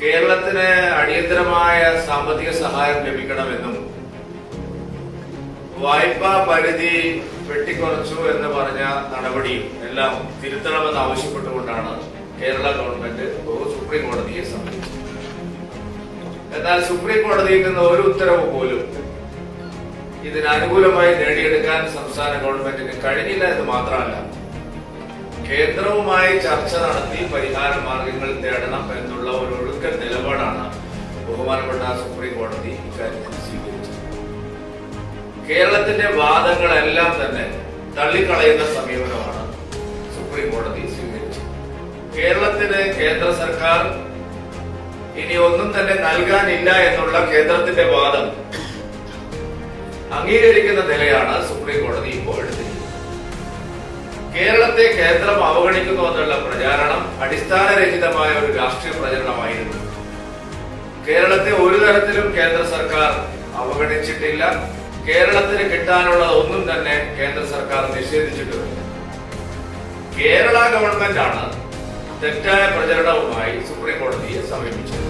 കേരളത്തിന് അടിയന്തരമായ സാമ്പത്തിക സഹായം ലഭിക്കണമെന്നും വായ്പാ പരിധി വെട്ടിക്കുറച്ചു എന്ന് പറഞ്ഞ നടപടിയും എല്ലാം തിരുത്തണമെന്ന് ആവശ്യപ്പെട്ടുകൊണ്ടാണ് കേരള ഗവൺമെന്റ് സുപ്രീം കോടതിയെ സമീപിച്ചത്. എന്നാൽ സുപ്രീം കോടതിയിൽ നിന്ന് ഒരു ഉത്തരവ് പോലും ഇതിന് അനുകൂലമായി നേടിയെടുക്കാൻ സംസ്ഥാന ഗവൺമെന്റിന് കഴിഞ്ഞില്ല എന്ന് മാത്രമല്ല കേന്ദ്രവുമായി ചർച്ച നടത്തി പരിഹാര മാർഗങ്ങൾ തേടണം എന്നുള്ള ഒരു ബഹുമാനപ്പെട്ട സുപ്രീം കോടതി ഇക്കാര്യത്തിൽ സ്വീകരിച്ചു. കേരളത്തിന്റെ വാദങ്ങളെല്ലാം തന്നെ തള്ളിക്കളയുന്ന സമീപനമാണ് സുപ്രീം കോടതി സ്വീകരിച്ചത്. കേരളത്തിന് കേന്ദ്ര സർക്കാർ ഇനി ഒന്നും തന്നെ നൽകാനില്ല എന്നുള്ള കേന്ദ്രത്തിന്റെ വാദം അംഗീകരിക്കുന്ന നിലയാണ് സുപ്രീം കോടതി ഇപ്പോൾ എടുത്തിരിക്കുന്നത്. കേരളത്തെ കേന്ദ്രം അവഗണിക്കുന്നു എന്നുള്ള പ്രചാരണം അടിസ്ഥാനരഹിതമായ ഒരു രാഷ്ട്രീയ പ്രചരണമായിരുന്നു. കേരളത്തെ ഒരു തരത്തിലും കേന്ദ്ര സർക്കാർ അവഗണിച്ചിട്ടില്ല. കേരളത്തിന് കിട്ടാനുള്ളത് ഒന്നും തന്നെ കേന്ദ്ര സർക്കാർ നിഷേധിച്ചിട്ടുമില്ല കേരള ഗവൺമെന്റ് ആണ് തെറ്റായ പ്രചരണവുമായി സുപ്രീം കോടതിയെ സമീപിച്ചത്.